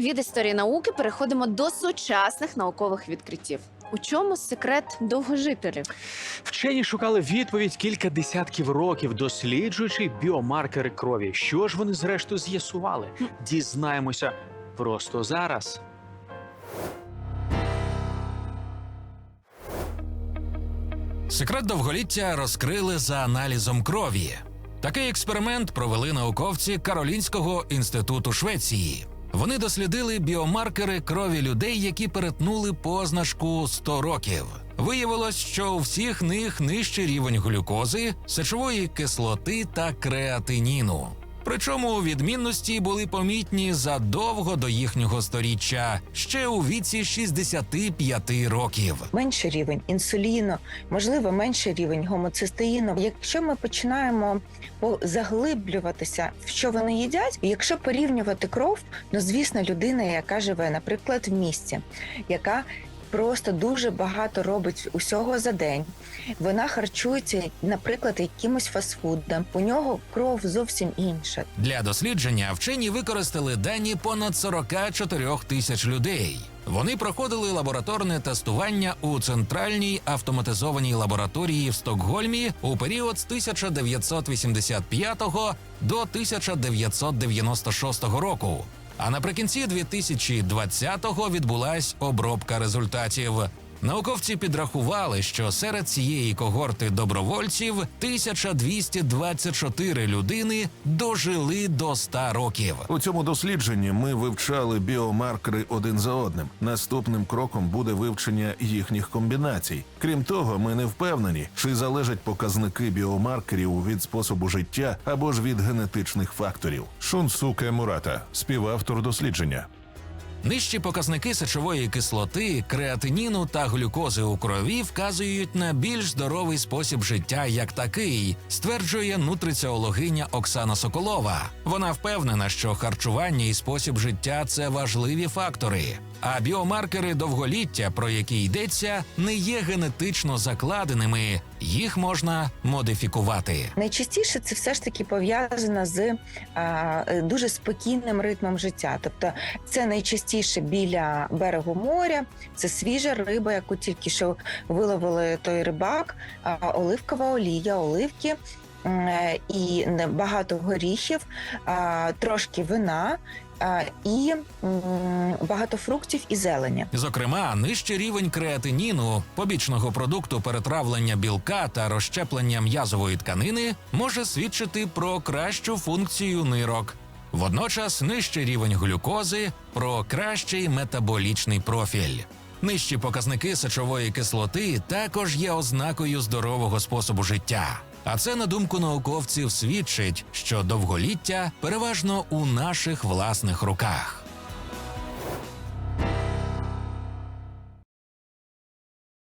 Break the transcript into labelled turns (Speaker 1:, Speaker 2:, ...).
Speaker 1: Від історії науки переходимо до сучасних наукових відкриттів. У чому секрет довгожителів?
Speaker 2: Вчені шукали відповідь кілька десятків років, досліджуючи біомаркери крові. Що ж вони зрештою з'ясували? Дізнаємося просто зараз.
Speaker 3: Секрет довголіття розкрили за аналізом крові. Такий експеримент провели науковці Каролінського інституту Швеції. Вони дослідили біомаркери крові людей, які перетнули позначку 100 років. Виявилось, що у всіх них нижчий рівень глюкози, сечової кислоти та креатиніну. Причому відмінності були помітні задовго до їхнього сторіччя, ще у віці 65 років.
Speaker 4: менший рівень інсуліну, можливо, менший рівень гомоцистеїну. Якщо ми починаємо по- заглиблюватися, в що вони їдять, якщо порівнювати кров, ну звісно, людина, яка живе, наприклад, в місті, яка Просто дуже багато робить усього за день. Вона харчується, наприклад, якимось фастфудом. У нього кров зовсім інша.
Speaker 3: Для дослідження вчені використали дані понад 44 тисяч людей. Вони проходили лабораторне тестування у центральній автоматизованій лабораторії в Стокгольмі у період з 1985 до 1996 року. А наприкінці 2020-го відбулась обробка результатів. Науковці підрахували, що серед цієї когорти добровольців 1224 людини дожили до 100 років.
Speaker 5: У цьому дослідженні ми вивчали біомаркери один за одним. Наступним кроком буде вивчення їхніх комбінацій. Крім того, ми не впевнені, чи залежать показники біомаркерів від способу життя або ж від генетичних факторів. Шунсуке Мурата, співавтор дослідження.
Speaker 3: Нижчі показники сечової кислоти, креатиніну та глюкози у крові вказують на більш здоровий спосіб життя як такий, стверджує нутриціологиня Оксана Соколова. Вона впевнена, що харчування і спосіб життя це важливі фактори. А біомаркери довголіття, про які йдеться, не є генетично закладеними, їх можна модифікувати.
Speaker 4: Найчастіше це все ж таки пов'язано з а, дуже спокійним ритмом життя. Тобто, це найчастіше біля берегу моря, це свіжа риба, яку тільки що виловили той рибак, а, оливкова олія, оливки. Е, І багато горіхів, трошки вина і багато фруктів і зелені.
Speaker 3: Зокрема, нижчий рівень креатиніну, побічного продукту перетравлення білка та розщеплення м'язової тканини, може свідчити про кращу функцію нирок. Водночас нижчий рівень глюкози про кращий метаболічний профіль. Нижчі показники сечової кислоти також є ознакою здорового способу життя. А це, на думку науковців, свідчить, що довголіття переважно у наших власних руках.